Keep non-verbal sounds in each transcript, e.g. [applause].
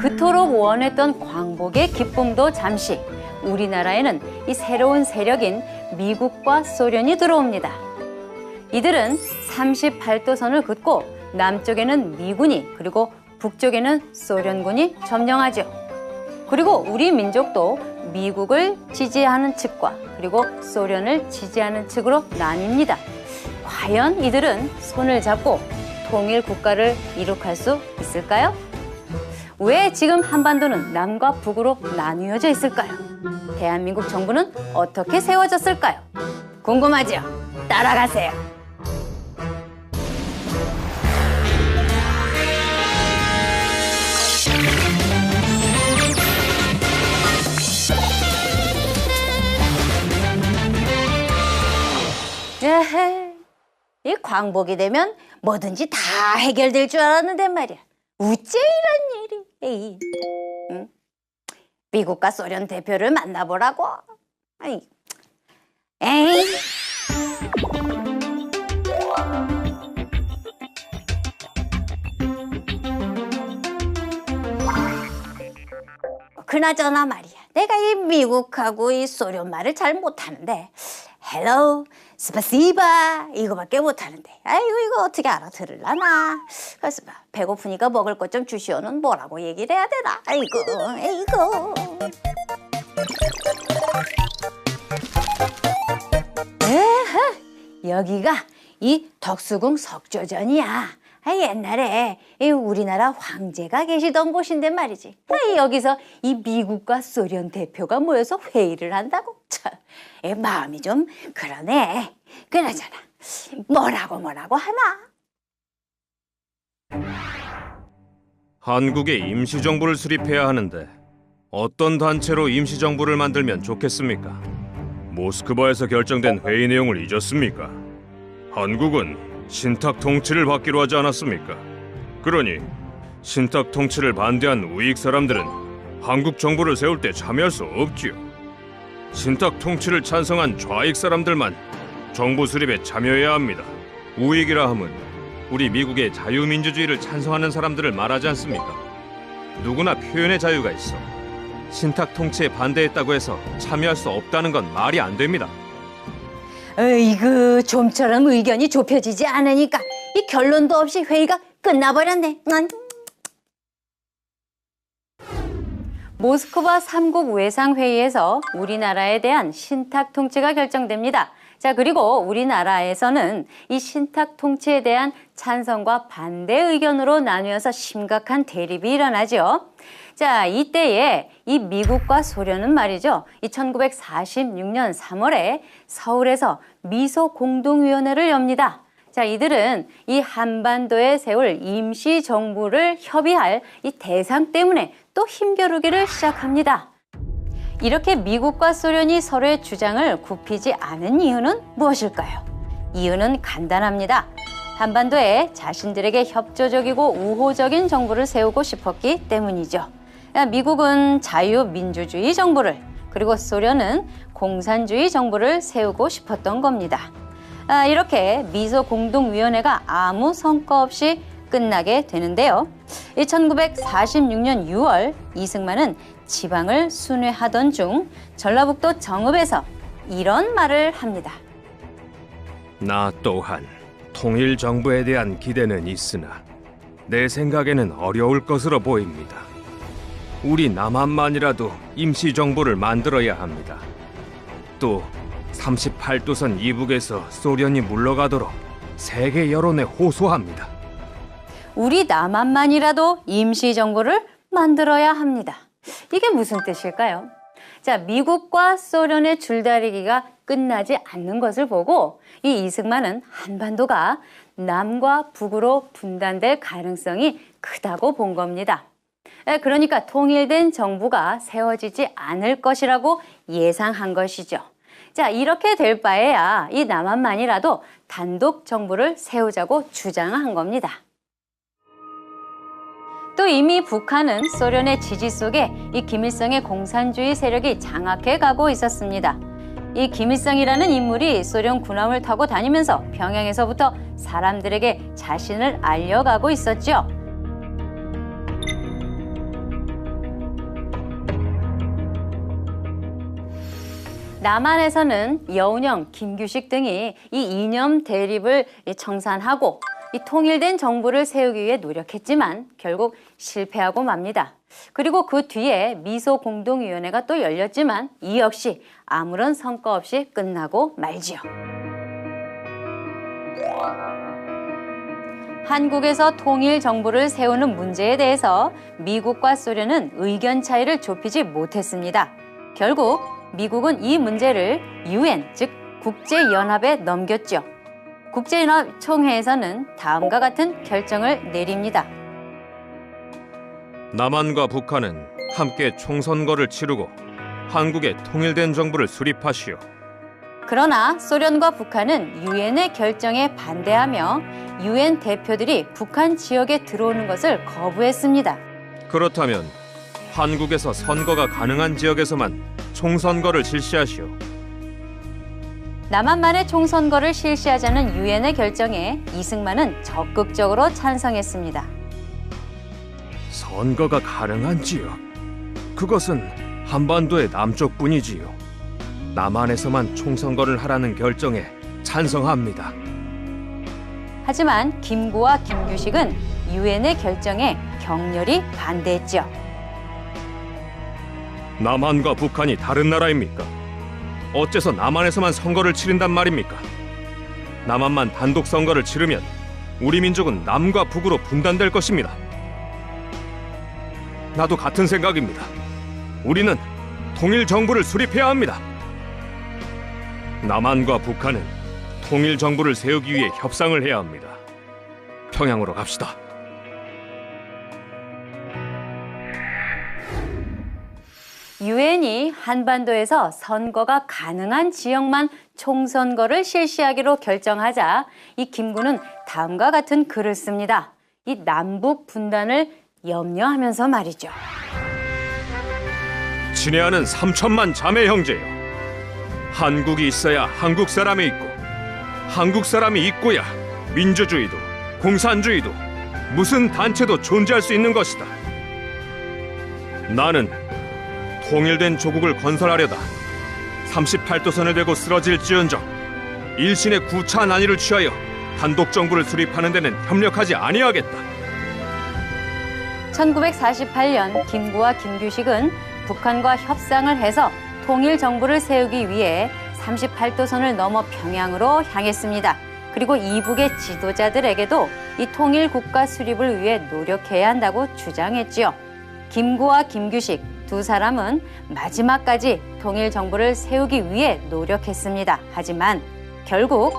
그토록 원했던 광복의 기쁨도 잠시 우리나라에는 이 새로운 세력인 미국과 소련이 들어옵니다. 이들은 38도선을 긋고 남쪽에는 미군이 그리고 북쪽에는 소련군이 점령하죠. 그리고 우리 민족도 미국을 지지하는 측과 그리고 소련을 지지하는 측으로 나뉩니다. 과연 이들은 손을 잡고 통일 국가를 이룩할 수 있을까요? 왜 지금 한반도는 남과 북으로 나뉘어져 있을까요? 대한민국 정부는 어떻게 세워졌을까요? 궁금하지요? 따라가세요. 에헤, 이 광복이 되면 뭐든지 다 해결될 줄 알았는데 말이야. 우째 이런 일이. 에이. 응? 미국과 소련 대표를 만나보라고. 아이. 에이. 그나저나 말이야. 내가 이 미국하고 이 소련 말을 잘 못하는데 헬로 스파시바. 이거밖에 못하는데. 아이고 이거 어떻게 알아들을라나. 그래서 막 배고프니까 먹을 것 좀 주시오는 뭐라고 얘기를 해야 되나. 아이고 아이고. 에헤, 여기가 이 덕수궁 석조전이야. 아, 옛날에 이 우리나라 황제가 계시던 곳인데 말이지. 아, 여기서 이 미국과 소련 대표가 모여서 회의를 한다고. 참, 이 마음이 좀 그러네. 그나저나 뭐라고 뭐라고 하나? 한국에 임시정부를 수립해야 하는데 어떤 단체로 임시정부를 만들면 좋겠습니까? 모스크바에서 결정된 회의 내용을 잊었습니까? 한국은 신탁 통치를 받기로 하지 않았습니까? 그러니 신탁 통치를 반대한 우익 사람들은 한국 정부를 세울 때 참여할 수 없지요. 신탁 통치를 찬성한 좌익 사람들만 정부 수립에 참여해야 합니다. 우익이라 함은 우리 미국의 자유민주주의를 찬성하는 사람들을 말하지 않습니까? 누구나 표현의 자유가 있어. 신탁 통치에 반대했다고 해서 참여할 수 없다는 건 말이 안 됩니다. 어이구 좀처럼 의견이 좁혀지지 않으니까 이 결론도 없이 회의가 끝나버렸네. 응. 모스크바 삼국 외상회의에서 우리나라에 대한 신탁 통치가 결정됩니다. 자, 그리고 우리나라에서는 이 신탁 통치에 대한 찬성과 반대 의견으로 나뉘어서 심각한 대립이 일어나죠. 자, 이때에 이 미국과 소련은 말이죠. 이 1946년 3월에 서울에서 미소 공동위원회를 엽니다. 자, 이들은 이 한반도에 세울 임시 정부를 협의할 이 대상 때문에 또 힘겨루기를 시작합니다. 이렇게 미국과 소련이 서로의 주장을 굽히지 않은 이유는 무엇일까요? 이유는 간단합니다. 한반도에 자신들에게 협조적이고 우호적인 정부를 세우고 싶었기 때문이죠. 미국은 자유민주주의 정부를 그리고 소련은 공산주의 정부를 세우고 싶었던 겁니다. 아, 이렇게 미소 공동위원회가 아무 성과 없이 끝나게 되는데요. 1946년 6월 이승만은 지방을 순회하던 중 전라북도 정읍에서 이런 말을 합니다. 나 또한 통일 정부에 대한 기대는 있으나 내 생각에는 어려울 것으로 보입니다. 우리 남한만이라도 임시 정부를 만들어야 합니다. 또 38도선 이북에서 소련이 물러가도록 세계 여론에 호소합니다. 우리 남한만이라도 임시 정부를 만들어야 합니다. 이게 무슨 뜻일까요? 자, 미국과 소련의 줄다리기가 끝나지 않는 것을 보고 이 이승만은 한반도가 남과 북으로 분단될 가능성이 크다고 본 겁니다. 에, 그러니까 통일된 정부가 세워지지 않을 것이라고 예상한 것이죠. 자, 이렇게 될 바에야 이 남한만이라도 단독 정부를 세우자고 주장한 겁니다. 또 이미 북한은 소련의 지지 속에 이 김일성의 공산주의 세력이 장악해 가고 있었습니다. 이 김일성이라는 인물이 소련 군함을 타고 다니면서 평양에서부터 사람들에게 자신을 알려가고 있었죠. 남한에서는 여운형, 김규식 등이 이 이념 대립을 청산하고 이 통일된 정부를 세우기 위해 노력했지만 결국 실패하고 맙니다. 그리고 그 뒤에 미소 공동위원회가 또 열렸지만 이 역시 아무런 성과 없이 끝나고 말지요. 한국에서 통일 정부를 세우는 문제에 대해서 미국과 소련은 의견 차이를 좁히지 못했습니다. 결국 미국은 이 문제를 유엔 즉 국제연합에 넘겼죠. 국제연합 총회에서는 다음과 같은 결정을 내립니다. 남한과 북한은 함께 총선거를 치르고 한국의 통일된 정부를 수립하시오. 그러나 소련과 북한은 유엔의 결정에 반대하며 유엔 대표들이 북한 지역에 들어오는 것을 거부했습니다. 그렇다면 한국에서 선거가 가능한 지역에서만 총선거를 실시하시오. 남한만의 총선거를 실시하자는 유엔의 결정에 이승만은 적극적으로 찬성했습니다. 선거가 가능한 지역. 그것은 한반도의 남쪽뿐이지요. 남한에서만 총선거를 하라는 결정에 찬성합니다. 하지만 김구와 김규식은 유엔의 결정에 격렬히 반대했죠. 남한과 북한이 다른 나라입니까? 어째서 남한에서만 선거를 치른단 말입니까? 남한만 단독 선거를 치르면 우리 민족은 남과 북으로 분단될 것입니다. 나도 같은 생각입니다. 우리는 통일 정부를 수립해야 합니다. 남한과 북한은 통일 정부를 세우기 위해 협상을 해야 합니다. 평양으로 갑시다. 유엔이 한반도에서 선거가 가능한 지역만 총선거를 실시하기로 결정하자 이 김구는 다음과 같은 글을 씁니다. 이 남북 분단을 염려하면서 말이죠. 친애하는 3천만 자매 형제여 한국이 있어야 한국 사람이 있고 한국 사람이 있고야 민주주의도 공산주의도 무슨 단체도 존재할 수 있는 것이다 나는 통일된 조국을 건설하려다 38도선을 대고 쓰러질지언정 일신의 구차한 안위를 취하여 단독 정부를 수립하는 데는 협력하지 아니하겠다 1948년 김구와 김규식은 북한과 협상을 해서 통일 정부를 세우기 위해 38도선을 넘어 평양으로 향했습니다. 그리고 이북의 지도자들에게도 이 통일 국가 수립을 위해 노력해야 한다고 주장했지요. 김구와 김규식 두 사람은 마지막까지 통일 정부를 세우기 위해 노력했습니다. 하지만 결국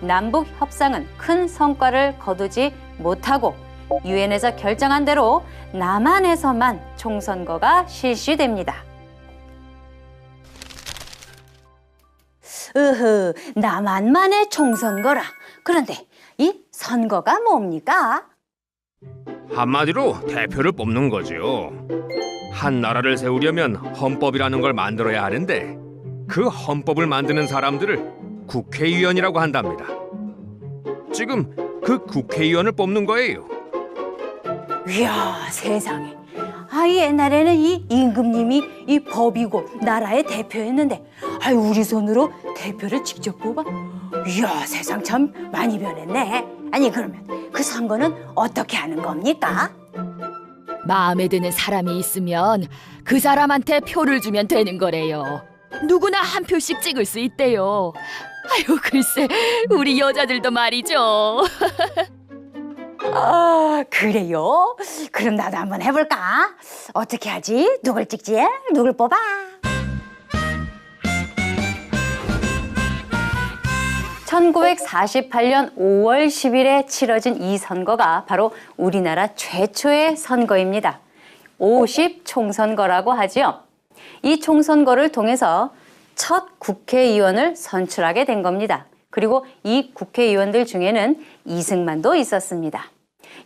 남북 협상은 큰 성과를 거두지 못하고 유엔에서 결정한 대로 남한에서만 총선거가 실시됩니다. 으흐, 남한만의 총선거라. 그런데 이 선거가 뭡니까? 한마디로 대표를 뽑는 거지요. 한 나라를 세우려면 헌법이라는 걸 만들어야 하는데 그 헌법을 만드는 사람들을 국회의원이라고 한답니다. 지금 그 국회의원을 뽑는 거예요. 이야, 세상에. 아, 옛날에는 이 임금님이 이 법이고 나라의 대표였는데, 아, 우리 손으로 대표를 직접 뽑아. 이야, 세상 참 많이 변했네. 아니, 그러면 그 선거는 어떻게 하는 겁니까? 마음에 드는 사람이 있으면 그 사람한테 표를 주면 되는 거래요. 누구나 한 표씩 찍을 수 있대요. 아유, 글쎄, 우리 여자들도 말이죠. [laughs] 아, 그래요? 그럼 나도 한번 해볼까? 어떻게 하지? 누굴 찍지? 누굴 뽑아? (1948년 5월 10일에) 치러진 이 선거가 바로 우리나라 최초의 선거입니다. (50) 총선거라고 하지요. 이 총선거를 통해서 첫 국회의원을 선출하게 된 겁니다. 그리고 이 국회의원들 중에는 이승만도 있었습니다.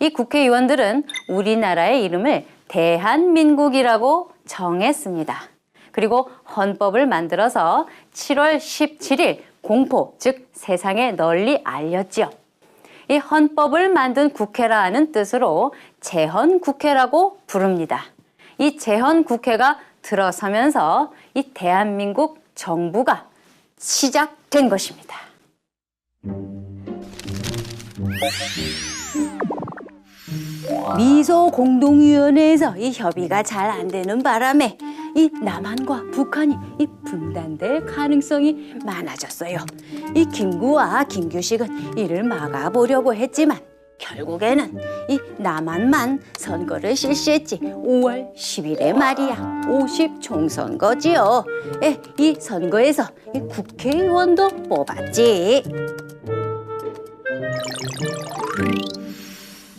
이 국회의원들은 우리나라의 이름을 대한민국이라고 정했습니다. 그리고 헌법을 만들어서 7월 17일 공포, 즉 세상에 널리 알렸지요. 이 헌법을 만든 국회라 하는 뜻으로 재헌국회라고 부릅니다. 이 재헌국회가 들어서면서 이 대한민국 정부가 시작된 것입니다. 미소 공동위원회에서 이 협의가 잘 안 되는 바람에 이 남한과 북한이 이 분단될 가능성이 많아졌어요. 이 김구와 김규식은 이를 막아보려고 했지만 결국에는 이 남한만 선거를 실시했지 5월 10일에 말이야 50 총선거지요. 예, 이 선거에서 이 국회의원도 뽑았지.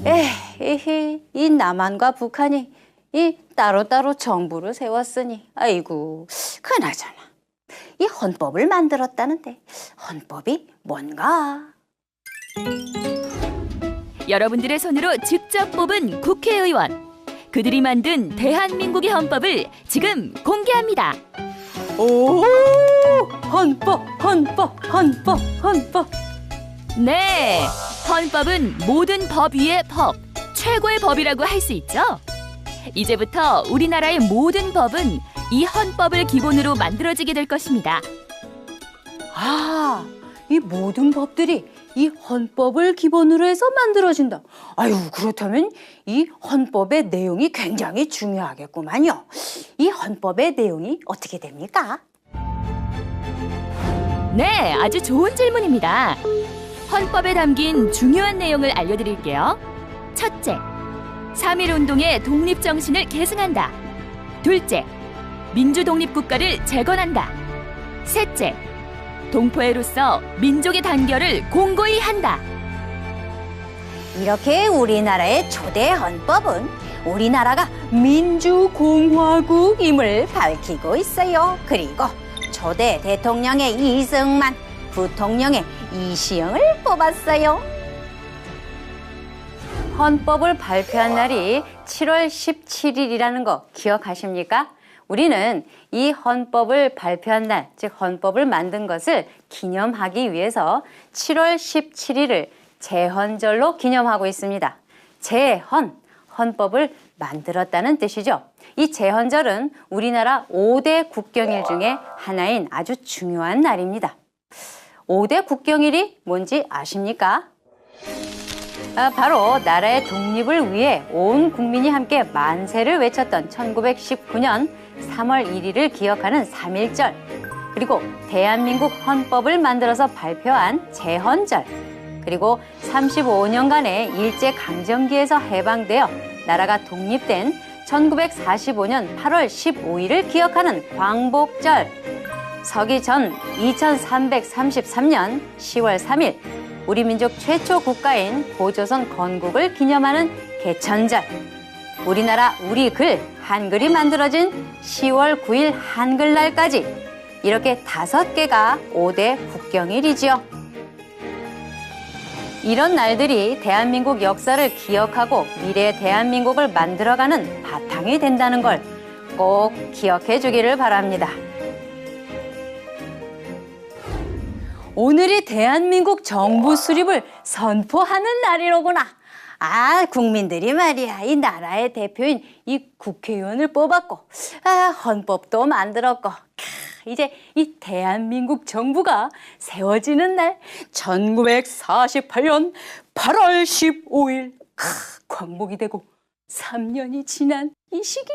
에이, 이 남한과 북한이 이 따로따로 정부를 세웠으니 아이고 그나저나 이 헌법을 만들었다는데 헌법이 뭔가? 여러분들의 손으로 직접 뽑은 국회의원. 그들이 만든 대한민국의 헌법을 지금 공개합니다. 오 헌법 헌법 헌법 헌법 네, 헌법은 모든 법 위의 법, 최고의 법이라고 할 수 있죠. 이제부터 우리나라의 모든 법은 이 헌법을 기본으로 만들어지게 될 것입니다. 아, 이 모든 법들이 이 헌법을 기본으로 해서 만들어진다. 아유, 그렇다면 이 헌법의 내용이 굉장히 중요하겠구만요. 이 헌법의 내용이 어떻게 됩니까? 네, 아주 좋은 질문입니다. 헌법에 담긴 중요한 내용을 알려드릴게요. 첫째, 3.1운동의 독립정신을 계승한다. 둘째, 민주독립국가를 재건한다. 셋째, 동포애로서 민족의 단결을 공고히 한다. 이렇게 우리나라의 초대 헌법은 우리나라가 민주공화국임을 밝히고 있어요. 그리고 초대 대통령의 이승만, 부통령의 이시영을 뽑았어요. 헌법을 발표한 날이 7월 17일이라는 거 기억하십니까? 우리는 이 헌법을 발표한 날, 즉 헌법을 만든 것을 기념하기 위해서 7월 17일을 제헌절로 기념하고 있습니다. 제헌, 헌법을 만들었다는 뜻이죠. 이 제헌절은 우리나라 5대 국경일 중에 하나인 아주 중요한 날입니다. 5대 국경일이 뭔지 아십니까? 아, 바로 나라의 독립을 위해 온 국민이 함께 만세를 외쳤던 1919년 3월 1일을 기억하는 3.1절 그리고 대한민국 헌법을 만들어서 발표한 제헌절 그리고 35년간의 일제 강점기에서 해방되어 나라가 독립된 1945년 8월 15일을 기억하는 광복절 서기 전 2333년 10월 3일 우리 민족 최초 국가인 고조선 건국을 기념하는 개천절 우리나라 우리 글 한글이 만들어진 10월 9일 한글날까지 이렇게 다섯 개가 5대 국경일이지요. 이런 날들이 대한민국 역사를 기억하고 미래 대한민국을 만들어가는 바탕이 된다는 걸 꼭 기억해 주기를 바랍니다. 오늘이 대한민국 정부 수립을 선포하는 날이로구나. 아, 국민들이 말이야. 이 나라의 대표인 이 국회의원을 뽑았고, 아, 헌법도 만들었고, 캬, 이제 이 대한민국 정부가 세워지는 날, 1948년 8월 15일, 크, 광복이 되고 3년이 지난 이 시기.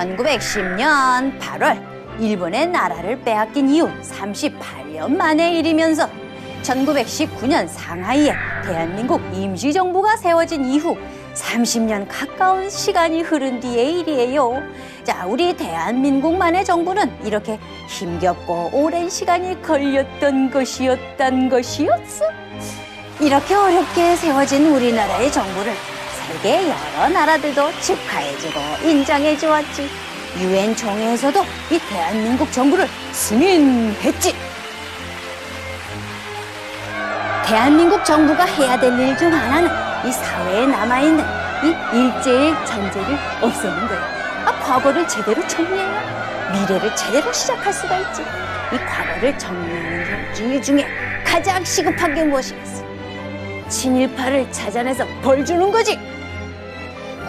1910년 8월 일본의 나라를 빼앗긴 이후 38년 만의 일이면서 1919년 상하이에 대한민국 임시정부가 세워진 이후 30년 가까운 시간이 흐른 뒤의 일이에요. 자, 우리 대한민국만의 정부는 이렇게 힘겹고 오랜 시간이 걸렸던 것이었단 것이었어. 이렇게 어렵게 세워진 우리나라의 정부를 세계 여러 나라들도 축하해주고 인정해주었지. 유엔 총회에서도 이 대한민국 정부를 승인했지. 대한민국 정부가 해야 될 일 중 하나는 이 사회에 남아있는 이 일제의 전쟁을 없애는 거야. 아, 과거를 제대로 정리해야 미래를 제대로 시작할 수가 있지. 이 과거를 정리하는 일 중에 가장 시급한 게 무엇이겠어? 친일파를 찾아내서 벌 주는 거지.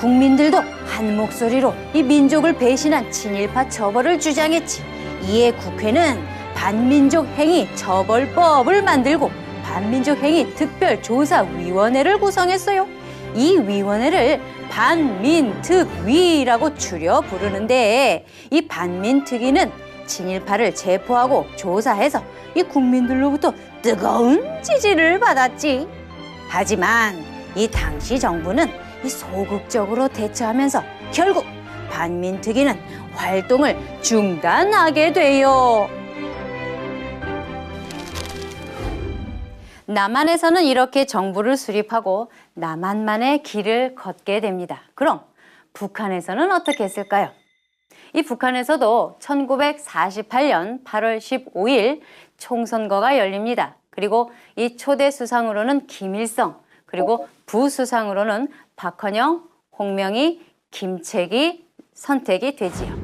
국민들도 한 목소리로 이 민족을 배신한 친일파 처벌을 주장했지. 이에 국회는 반민족 행위 처벌법을 만들고 반민족 행위 특별조사위원회를 구성했어요. 이 위원회를 반민특위라고 줄여 부르는데 이 반민특위는 친일파를 체포하고 조사해서 이 국민들로부터 뜨거운 지지를 받았지. 하지만 이 당시 정부는 이 소극적으로 대처하면서 결국 반민특위는 활동을 중단하게 돼요. 남한에서는 이렇게 정부를 수립하고 남한만의 길을 걷게 됩니다. 그럼 북한에서는 어떻게 했을까요? 이 북한에서도 1948년 8월 15일 총선거가 열립니다. 그리고 이 초대 수상으로는 김일성, 그리고 부수상으로는 박헌영, 홍명희, 김책이 선택이 되지요.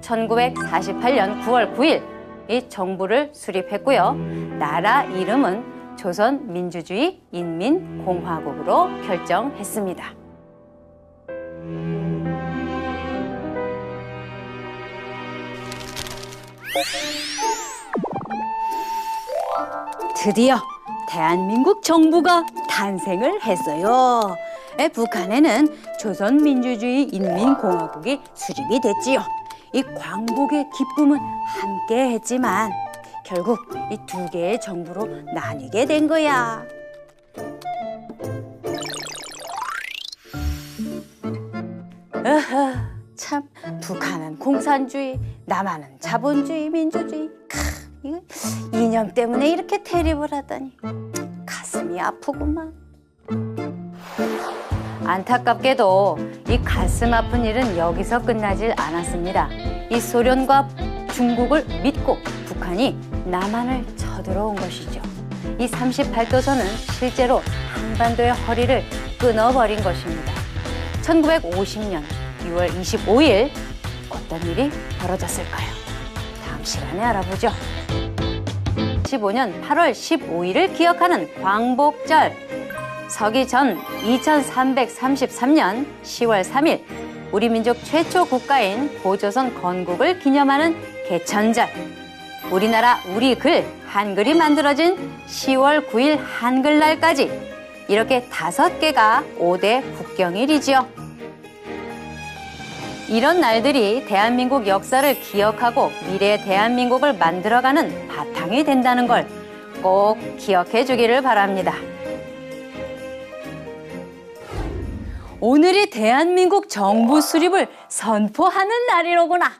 1948년 9월 9일 이 정부를 수립했고요. 나라 이름은 조선민주주의 인민공화국으로 결정했습니다. 드디어 대한민국 정부가 탄생을 했어요. 에, 북한에는 조선민주주의 인민공화국이 수립이 됐지요. 이 광복의 기쁨은 함께 했지만 결국 이 두 개의 정부로 나뉘게 된 거야. 어허, 참 북한은 공산주의, 남한은 자본주의, 민주주의. 크, 이거 이념 때문에 이렇게 대립을 하다니 가슴이 아프구만. 안타깝게도 이 가슴 아픈 일은 여기서 끝나질 않았습니다. 이 소련과 중국을 믿고 북한이 남한을 쳐들어온 것이죠. 이 38도선은 실제로 한반도의 허리를 끊어버린 것입니다. 1950년 6월 25일 어떤 일이 벌어졌을까요? 다음 시간에 알아보죠. 15년 8월 15일을 기억하는 광복절. 서기 전 2333년 10월 3일 우리 민족 최초 국가인 고조선 건국을 기념하는 개천절. 우리나라 우리 글 한글이 만들어진 10월 9일 한글날까지 이렇게 다섯 개가 5대 국경일이지요. 이런 날들이 대한민국 역사를 기억하고 미래의 대한민국을 만들어가는 바탕이 된다는 걸 꼭 기억해 주기를 바랍니다. 오늘이 대한민국 정부 수립을 선포하는 날이로구나.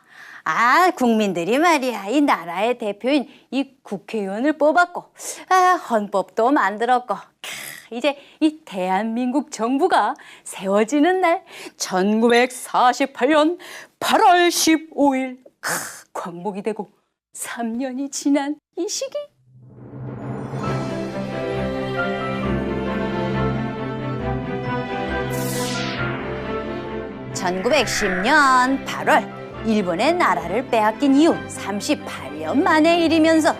아, 국민들이 말이야. 이 나라의 대표인 이 국회의원을 뽑았고, 아, 헌법도 만들었고, 캬, 이제 이 대한민국 정부가 세워지는 날, 1948년 8월 15일, 크, 광복이 되고 3년이 지난 이 시기. 1910년 8월 일본의 나라를 빼앗긴 이후 38년 만의 일이면서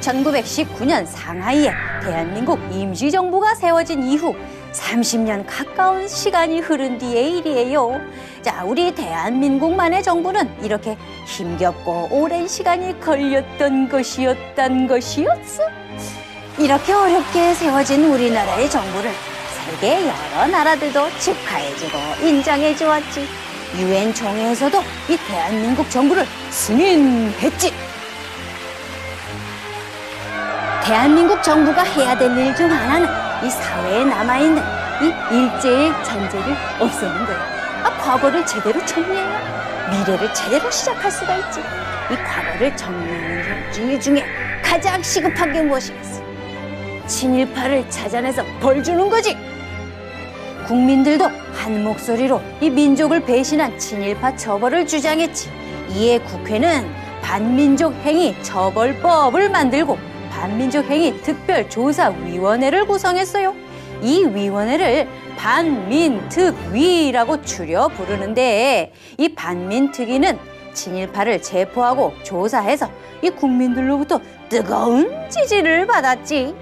1919년 상하이에 대한민국 임시정부가 세워진 이후 30년 가까운 시간이 흐른 뒤의 일이에요. 자, 우리 대한민국만의 정부는 이렇게 힘겹고 오랜 시간이 걸렸던 것이었단 것이었어. 이렇게 어렵게 세워진 우리나라의 정부를 세계 여러 나라들도 축하해주고 인정해주었지. 유엔 총회에서도 이 대한민국 정부를 승인했지. 대한민국 정부가 해야 될 일 중 하나는 이 사회에 남아있는 이 일제의 전제를 없애는 거야. 아, 과거를 제대로 정리해야 미래를 제대로 시작할 수가 있지. 이 과거를 정리하는 중에 중에 가장 시급한 게 무엇이겠어? 친일파를 찾아내서 벌 주는 거지. 국민들도 한 목소리로 이 민족을 배신한 친일파 처벌을 주장했지. 이에 국회는 반민족 행위 처벌법을 만들고 반민족 행위 특별조사위원회를 구성했어요. 이 위원회를 반민특위라고 줄여 부르는데 이 반민특위는 친일파를 체포하고 조사해서 이 국민들로부터 뜨거운 지지를 받았지.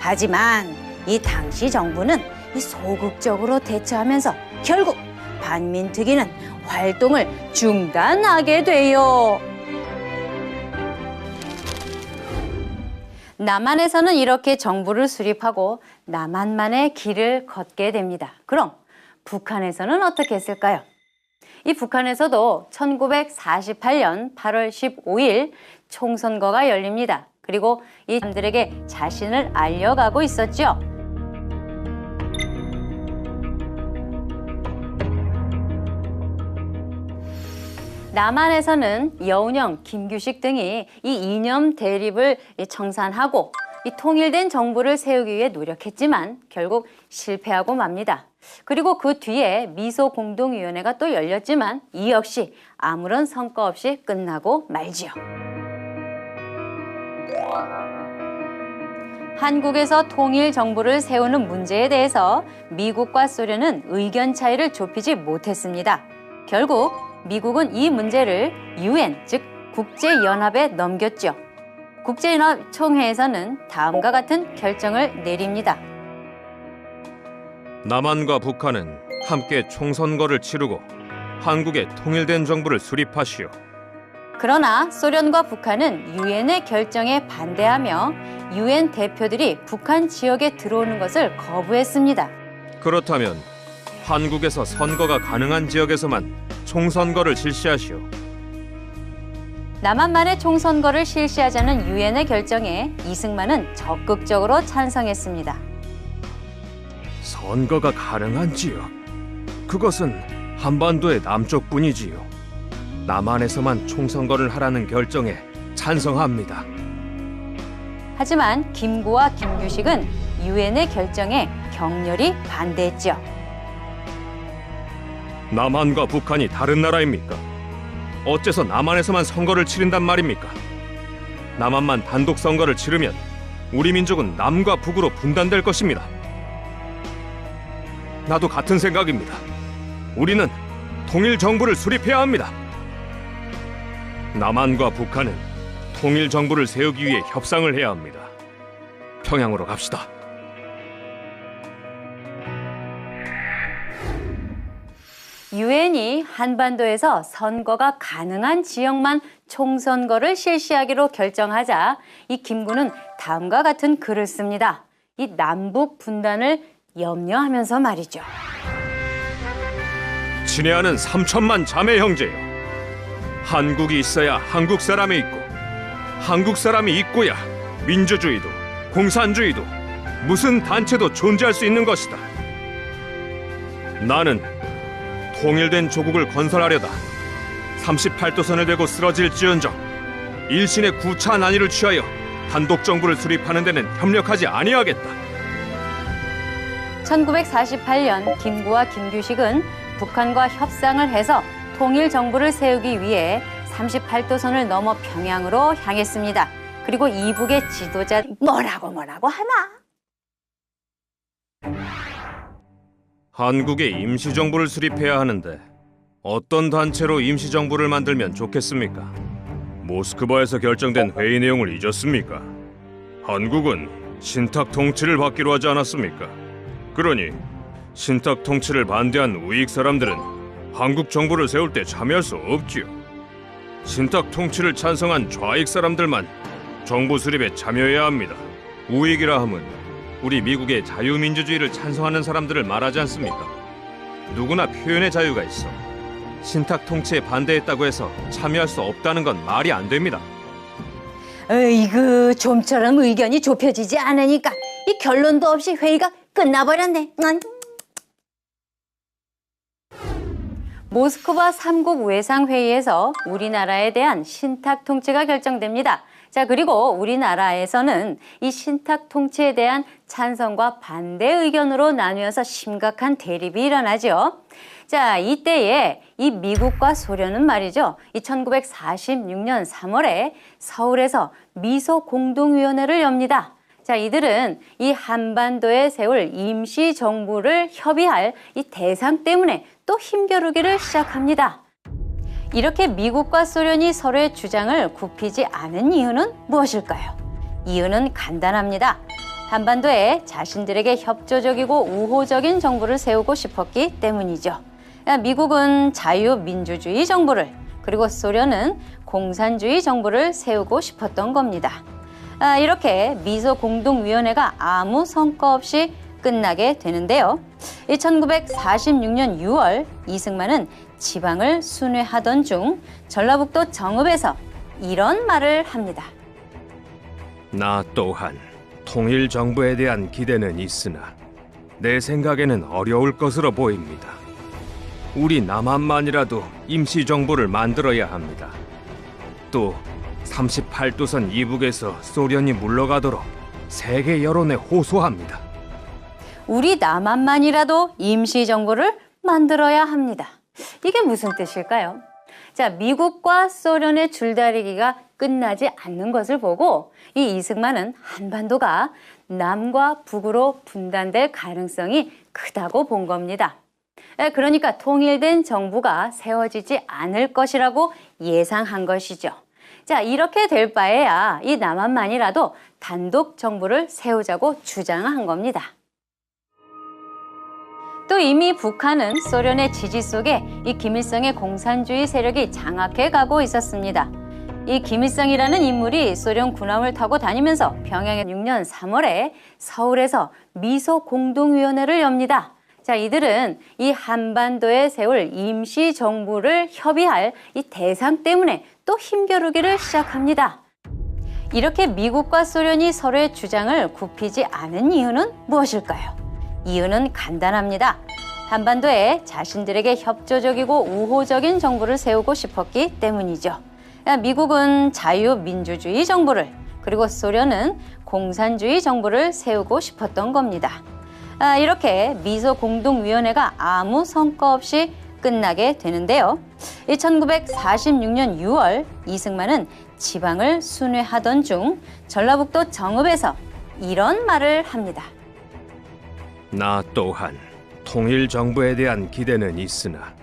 하지만 이 당시 정부는 이 소극적으로 대처하면서 결국 반민특위는 활동을 중단하게 돼요. 남한에서는 이렇게 정부를 수립하고 남한만의 길을 걷게 됩니다. 그럼 북한에서는 어떻게 했을까요? 이 북한에서도 1948년 8월 15일 총선거가 열립니다. 그리고 이 사람들에게 자신을 알려가고 있었죠. 남한에서는 여운형, 김규식 등이 이 이념 대립을 청산하고 이 통일된 정부를 세우기 위해 노력했지만 결국 실패하고 맙니다. 그리고 그 뒤에 미소 공동위원회가 또 열렸지만 이 역시 아무런 성과 없이 끝나고 말지요. 한국에서 통일 정부를 세우는 문제에 대해서 미국과 소련은 의견 차이를 좁히지 못했습니다. 결국 미국은 이 문제를 유엔 즉 국제연합에 넘겼죠. 국제연합 총회에서는 다음과 같은 결정을 내립니다. 남한과 북한은 함께 총선거를 치르고 한국의 통일된 정부를 수립하시오. 그러나 소련과 북한은 유엔의 결정에 반대하며 유엔 대표들이 북한 지역에 들어오는 것을 거부했습니다. 그렇다면 한국에서 선거가 가능한 지역에서만 총선거를 실시하시오. 남한만의 총선거를 실시하자는 유엔의 결정에 이승만은 적극적으로 찬성했습니다. 선거가 가능한 지역. 그것은 한반도의 남쪽뿐이지요. 남한에서만 총선거를 하라는 결정에 찬성합니다. 하지만 김구와 김규식은 유엔의 결정에 격렬히 반대했죠. 남한과 북한이 다른 나라입니까? 어째서 남한에서만 선거를 치른단 말입니까? 남한만 단독 선거를 치르면 우리 민족은 남과 북으로 분단될 것입니다. 나도 같은 생각입니다. 우리는 통일 정부를 수립해야 합니다. 남한과 북한은 통일 정부를 세우기 위해 협상을 해야 합니다. 평양으로 갑시다. 유엔이 한반도에서 선거가 가능한 지역만 총선거를 실시하기로 결정하자 이 김구는 다음과 같은 글을 씁니다. 이 남북 분단을 염려하면서 말이죠. 친애하는 3천만 자매 형제여 한국이 있어야 한국 사람이 있고 한국 사람이 있고야 민주주의도 공산주의도 무슨 단체도 존재할 수 있는 것이다 나는 통일된 조국을 건설하려다 38도선을 대고 쓰러질지언정 일신의 구차한 안위를 취하여 단독 정부를 수립하는 데는 협력하지 아니하겠다 1948년 김구와 김규식은 북한과 협상을 해서 통일 정부를 세우기 위해 38도선을 넘어 평양으로 향했습니다. 그리고 이북의 지도자 뭐라고 뭐라고 하나? 한국에 임시정부를 수립해야 하는데 어떤 단체로 임시정부를 만들면 좋겠습니까? 모스크바에서 결정된 회의 내용을 잊었습니까? 한국은 신탁 통치를 받기로 하지 않았습니까? 그러니 신탁 통치를 반대한 우익 사람들은 한국 정부를 세울 때 참여할 수 없지요. 신탁 통치를 찬성한 좌익 사람들만 정부 수립에 참여해야 합니다. 우익이라 함은 우리 미국의 자유민주주의를 찬성하는 사람들을 말하지 않습니까? 누구나 표현의 자유가 있어. 신탁 통치에 반대했다고 해서 참여할 수 없다는 건 말이 안 됩니다. 어이구 좀처럼 의견이 좁혀지지 않으니까 이 결론도 없이 회의가 끝나버렸네. 응. 모스크바 삼국 외상회의에서 우리나라에 대한 신탁 통치가 결정됩니다. 자, 그리고 우리나라에서는 이 신탁 통치에 대한 찬성과 반대 의견으로 나뉘어서 심각한 대립이 일어나죠. 자, 이때에 이 미국과 소련은 말이죠. 이 1946년 3월에 서울에서 미소 공동위원회를 엽니다. 자, 이들은 이 한반도에 세울 임시 정부를 협의할 이 대상 때문에 또 힘겨루기를 시작합니다. 이렇게 미국과 소련이 서로의 주장을 굽히지 않은 이유는 무엇일까요? 이유는 간단합니다. 한반도에 자신들에게 협조적이고 우호적인 정부를 세우고 싶었기 때문이죠. 미국은 자유민주주의 정부를 그리고 소련은 공산주의 정부를 세우고 싶었던 겁니다. 아, 이렇게 미소 공동위원회가 아무 성과 없이 끝나게 되는데요. 1946년 6월 이승만은 지방을 순회하던 중 전라북도 정읍에서 이런 말을 합니다. 나 또한 통일 정부에 대한 기대는 있으나 내 생각에는 어려울 것으로 보입니다. 우리 남한만이라도 임시 정부를 만들어야 합니다. 또 38도선 이북에서 소련이 물러가도록 세계 여론에 호소합니다. 우리 남한만이라도 임시 정부를 만들어야 합니다. 이게 무슨 뜻일까요? 자, 미국과 소련의 줄다리기가 끝나지 않는 것을 보고 이 이승만은 한반도가 남과 북으로 분단될 가능성이 크다고 본 겁니다. 에, 그러니까 통일된 정부가 세워지지 않을 것이라고 예상한 것이죠. 자, 이렇게 될 바에야 이 남한만이라도 단독 정부를 세우자고 주장한 겁니다. 또 이미 북한은 소련의 지지 속에 이 김일성의 공산주의 세력이 장악해 가고 있었습니다. 이 김일성이라는 인물이 소련 군함을 타고 다니면서 평양에 6년 3월에 서울에서 미소 공동위원회를 엽니다. 자, 이들은 이 한반도에 세울 임시 정부를 협의할 이 대상 때문에 또 힘겨루기를 시작합니다. 이렇게 미국과 소련이 서로의 주장을 굽히지 않은 이유는 무엇일까요? 이유는 간단합니다. 한반도에 자신들에게 협조적이고 우호적인 정부를 세우고 싶었기 때문이죠. 미국은 자유민주주의 정부를 그리고 소련은 공산주의 정부를 세우고 싶었던 겁니다. 아, 이렇게 미소 공동위원회가 아무 성과 없이 끝나게 되는데요. 1946년 6월 이승만은 지방을 순회하던 중 전라북도 정읍에서 이런 말을 합니다. 나 또한 통일 정부에 대한 기대는 있으나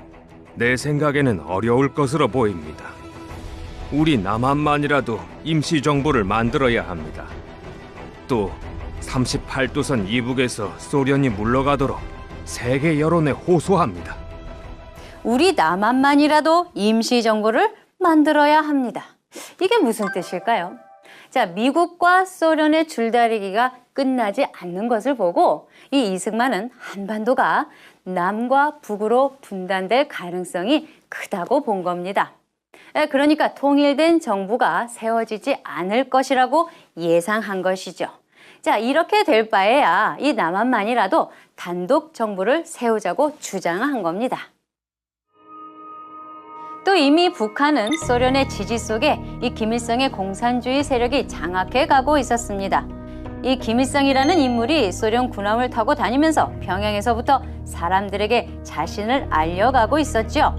내 생각에는 어려울 것으로 보입니다. 우리 남한만이라도 임시 정부를 만들어야 합니다. 또 38도선 이북에서 소련이 물러가도록 세계 여론에 호소합니다. 우리 남한만이라도 임시 정부를 만들어야 합니다. 이게 무슨 뜻일까요? 자, 미국과 소련의 줄다리기가 끝나지 않는 것을 보고 이 이승만은 한반도가 남과 북으로 분단될 가능성이 크다고 본 겁니다. 에, 그러니까 통일된 정부가 세워지지 않을 것이라고 예상한 것이죠. 자, 이렇게 될 바에야 이 남한만이라도 단독 정부를 세우자고 주장한 겁니다. 또 이미 북한은 소련의 지지 속에 이 김일성의 공산주의 세력이 장악해 가고 있었습니다. 이 김일성이라는 인물이 소련 군함을 타고 다니면서 평양에서부터 사람들에게 자신을 알려가고 있었죠.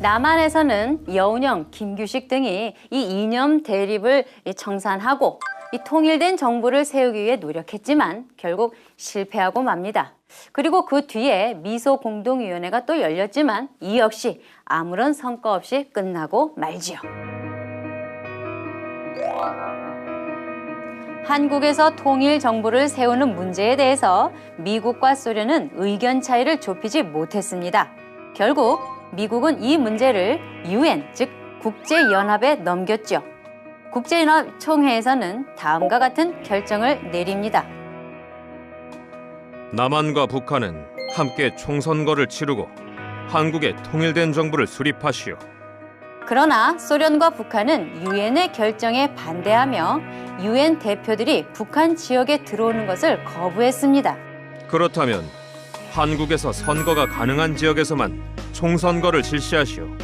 남한에서는 여운형, 김규식 등이 이 이념 대립을 청산하고 이 통일된 정부를 세우기 위해 노력했지만 결국 실패하고 맙니다. 그리고 그 뒤에 미소 공동위원회가 또 열렸지만 이 역시 아무런 성과 없이 끝나고 말지요. 한국에서 통일 정부를 세우는 문제에 대해서 미국과 소련은 의견 차이를 좁히지 못했습니다. 결국 미국은 이 문제를 유엔 즉 국제연합에 넘겼죠. 국제연합 총회에서는 다음과 같은 결정을 내립니다. 남한과 북한은 함께 총선거를 치르고 한국의 통일된 정부를 수립하시오. 그러나 소련과 북한은 유엔의 결정에 반대하며 유엔 대표들이 북한 지역에 들어오는 것을 거부했습니다. 그렇다면 한국에서 선거가 가능한 지역에서만 총선거를 실시하시오.